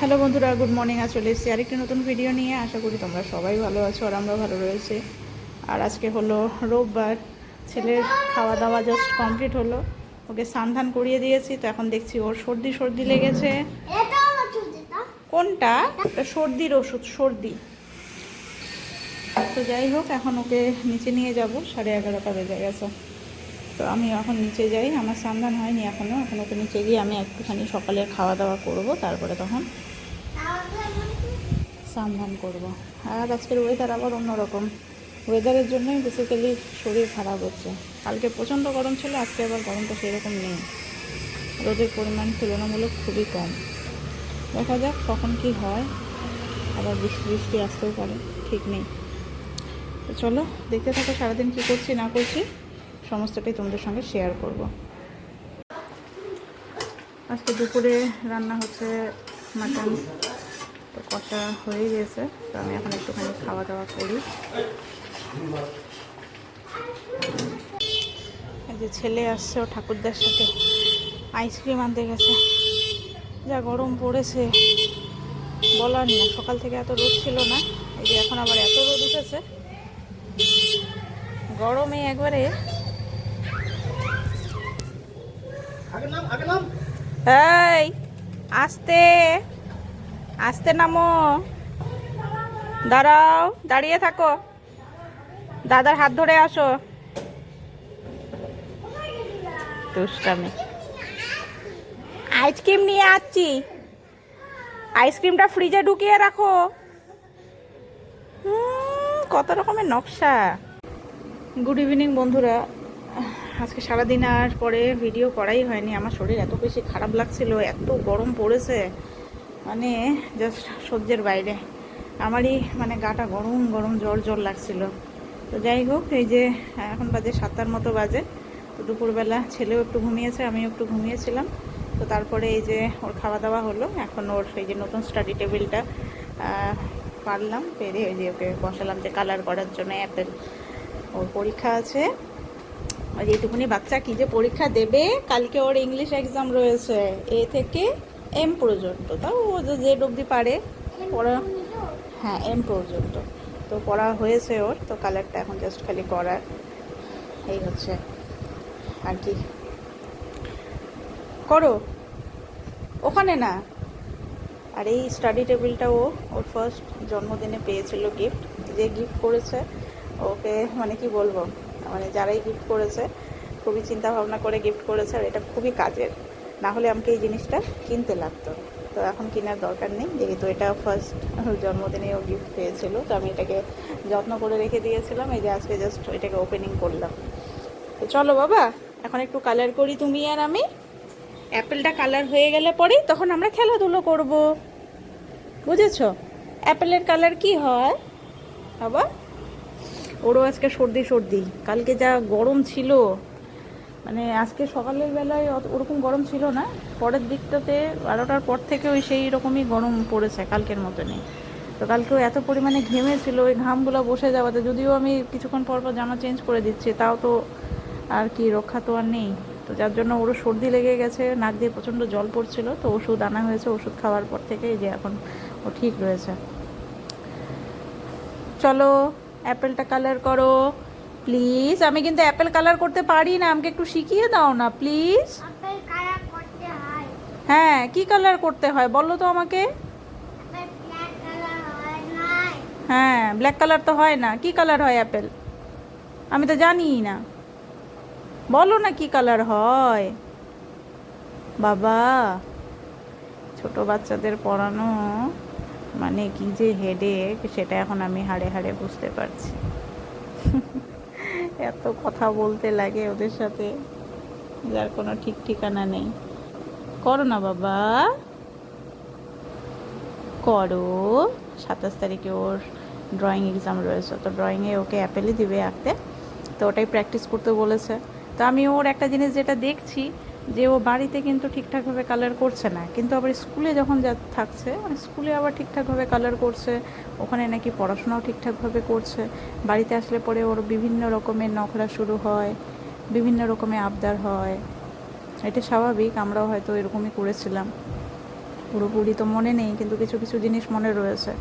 Hello বন্ধুরা good morning. আজ চলে এসেছি আরেকটি নতুন ভিডিও নিয়ে। আশা করি তোমরা সবাই ভালো আছো আর আমরা ভালো রয়েছে। আর আজকে হলো রোববার ছেলের খাওয়া দাওয়া জাস্ট কমপ্লিট হলো। ওকে সান্ধান করিয়ে দিয়েছি তো এখন দেখছি ওর সর্দি সর্দি লেগেছে। কোনটা? সর্দির ওষুধ সর্দি। তো যাই হোক এখন ওকে নিচে নিয়ে যাব সাড়ে এগারোটা বেজে গেছে। তো আমি এখন নিচে যাই, আমার সান্ধান হয়নি এখনও এখন ওকে নিচে গিয়ে আমি একটুখানি সকালে খাওয়া দাওয়া করব, তারপরে তখন সান্ধান করব। আর আজকের ওয়েদার আবার অন্যরকম। ওয়েদারের জন্যই বেসিক্যালি শরীর খারাপ হচ্ছে। কালকে প্রচণ্ড গরম ছিল, আজকে আবার গরমটা সেরকম নেই। রোদের পরিমাণ তুলনামূলক খুবই কম। দেখা যাক কখন কি হয়। আবার বৃষ্টি বৃষ্টি আসতেও পারে, ঠিক নেই। তো চলো, দেখতে থাকো সারাদিন কী করছি, না করছি। সমস্তটাই তোমাদের সঙ্গে শেয়ার করব। আজকে দুপুরে রান্না হচ্ছে মাটন তো কষা হয়ে গেছে, তো আমি এখন একটুখানি খাওয়া দাওয়া করি। এই যে ছেলে আসছে ও ঠাকুরদার সাথে। আইসক্রিম আনতে গেছে। যা গরম পড়েছে। বলার না, সকাল থেকে এত রোদ ছিল না। এই যে এখন আবার এত রোদ উঠেছে। গরমে একবারে এই আস্তে আস্তে নামো। দাঁড়াও দাঁড়িয়ে থাকো। দাদার হাত ধরে আসো। দুষ্টামি। আইসক্রিম নিয়ে আসছি। আইসক্রিমটা ফ্রিজে ঢুকিয়ে রাখো। হুম, কত রকমের নকশা। গুড ইভিনিং বন্ধুরা। আজকে সারাদিন আর পরে ভিডিও করাই হয়নি। আমার শরীর এত বেশি খারাপ লাগছিল, এত গরম পড়েছে। মানে জাস্ট সহ্যের বাইরে। আমারই মানে গাটা গরম গরম জ্বর জ্বর লাগছিল। তো যাই হোক, এই যে, এখন বাজে সাতটার মতো বাজে। তো দুপুরবেলা ছেলেও একটু ঘুমিয়েছে, আমিও একটু ঘুমিয়েছিলাম। তো তারপরে এই যে ওর খাওয়া দাওয়া হলো। এখন ওর এই যে নতুন স্টাডি টেবিলটা পারলাম। পেরে এই যে ওকে বসালাম যে কালার করার জন্য অ্যাপেল ওর পরীক্ষা আছে। আর এইটুকুনি বাচ্চা কি যে পরীক্ষা দেবে? কালকে ওর ইংলিশ এক্সাম রয়েছে। এ থেকে এম পর্যন্ত। তাও ও যে জেড অবধি পারে। পড়া হ্যাঁ এম পর্যন্ত। তো পড়া হয়েছে ওর। তো কালারটা এখন জাস্ট খালি করার এই হচ্ছে। আর কি? করো। ওখানে না। আর এই স্টাডি টেবিলটা ও ওর ফার্স্ট জন্মদিনে পেয়েছিল গিফট যে গিফট করেছে ওকে মানে কি বলব? মানে যারাই গিফট করেছে, খুবই চিন্তা ভাবনা করে গিফট করেছে, আর এটা খুবই কাজের। না হলে আমাকে এই জিনিসটা কিনতে লাগতো। তো এখন কেনার দরকার নেই, যেহেতু এটা ফার্স্ট জন্মদিনে ও গিফট পেয়েছিল, তো আমি এটাকে যত্ন করে রেখে দিয়েছিলাম, এই যে আজকে জাস্ট এটাকে ওপেনিং করলাম। তো চলো বাবা, এখন একটু কালার করি তুমি আর আমি। অ্যাপেলটা কালার হয়ে গেলে পরেই তখন আমরা খেলাধুলো করব। বুঝেছ? অ্যাপেলের কালার কি হয়? বাবা? ওরও আজকে সর্দি সর্দি। কালকে যা গরম ছিল মানে আজকে সকালের বেলায় ওরকম গরম ছিল না। পরের দিকটাতে বারোটার পর থেকে ওই সেই রকমই গরম পড়েছে কালকের মতনই। তো কালকেও এত পরিমাণে ঘেমেছিল, ওই ঘামগুলো বসে যাওয়াতে। যদিও আমি কিছুক্ষণ পর পর জামা চেঞ্জ করে দিচ্ছি, তাও তো আর কি, রক্ষা তো আর নেই। তো যার জন্য ওরও সর্দি লেগে গেছে, নাক দিয়ে প্রচণ্ড জল পড়ছিল, তো ওষুধ আনা হয়েছে, ওষুধ খাওয়ার পর থেকে এই যে এখন ও ঠিক রয়েছে। চলো অ্যাপেলটা কালার করো। প্লিজ আমি কিন্তু অ্যাপেল কালার করতে পারি না আমাকে একটু শিখিয়ে দাও না প্লিজ হয়। কি কালার করতে হয় বলো তো আমাকে? হয় হ্যাঁ ব্ল্যাক কালার তো হয় না কি কালার হয় অ্যাপেল? আমি তো জানি না। বলো না কি কালার হয়। বাবা ছোট বাচ্চাদের পড়ানো। মানে কি যে হেডেক সেটা এখন আমি হাড়ে হাড়ে বুঝতে পারছি। এত কথা বলতে লাগে ওদের সাথে, যার কোনো ঠিক ঠিকানা নেই। করো না বাবা। করো। সাতাশ তারিখে ওর ড্রয়িং এক্সাম রয়েছে, তো ড্রয়িংয়ে ওকে অ্যাপেলই দিবে আঁকতে। তো ওটাই প্র্যাকটিস করতে বলেছে। তো আমি ওর একটা জিনিস যেটা দেখছি যে ও বাড়িতে কিন্তু ঠিকঠাকভাবে কালার করছে না। কিন্তু আবার স্কুলে যখন যা থাকছে মানে স্কুলে আবার ঠিকঠাকভাবে কালার করছে, ওখানে নাকি পড়াশোনাও ঠিকঠাকভাবে করছে। বাড়িতে আসলে পরে ওর বিভিন্ন রকমের নখরা শুরু হয়, বিভিন্ন রকমের আবদার হয়। এটা স্বাভাবিক, আমরাও হয়তো এরকমই করেছিলাম। পুরোপুরি তো মনে নেই, কিন্তু কিছু কিছু জিনিস মনে রয়েছে।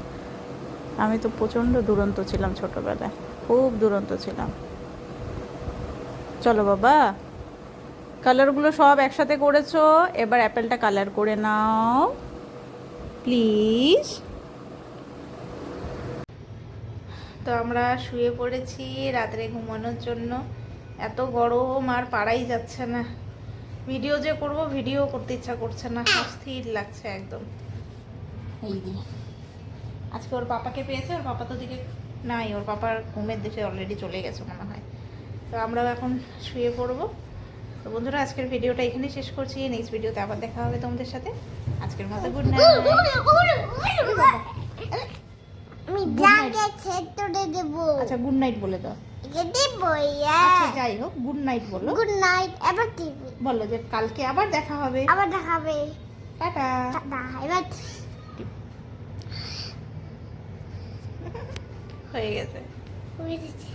আমি তো প্রচণ্ড দুরন্ত ছিলাম ছোটোবেলায়, খুব দুরন্ত ছিলাম। চলো বাবা। কালারগুলো সব একসাথে করেছ? এবার অ্যাপেলটা কালার করে নাও। প্লিজ তো আমরা শুয়ে পড়েছি রাত্রে ঘুমানোর জন্য। এত গরম আর পারাই যাচ্ছে না। ভিডিও যে করব ভিডিও করতে ইচ্ছা করছে না। অস্থির লাগছে একদম। এই যে। আজকে ওর পাপাকে পেয়েছে ওর পাপা তো দিকে নাই। ওর পাপার ঘুমের দেশে অলরেডি চলে গেছে মনে হয়। তো আমরাও এখন শুয়ে পড়ব। তো বন্ধুরা আজকের ভিডিওটা এখানে শেষ করছি। নেক্সট ভিডিওতে আবার দেখা হবে তোমাদের সাথে। আজকের মতো গুড নাইট আচ্ছা গুড নাইট বলে দাও। আচ্ছা যাই হোক গুড নাইট বলো। গুড নাইট এবার বলো যে কালকে আবার দেখা হবে। আবার দেখাবে টাটা। টাটা এবার হয়ে গেছে। হয়ে গেছে।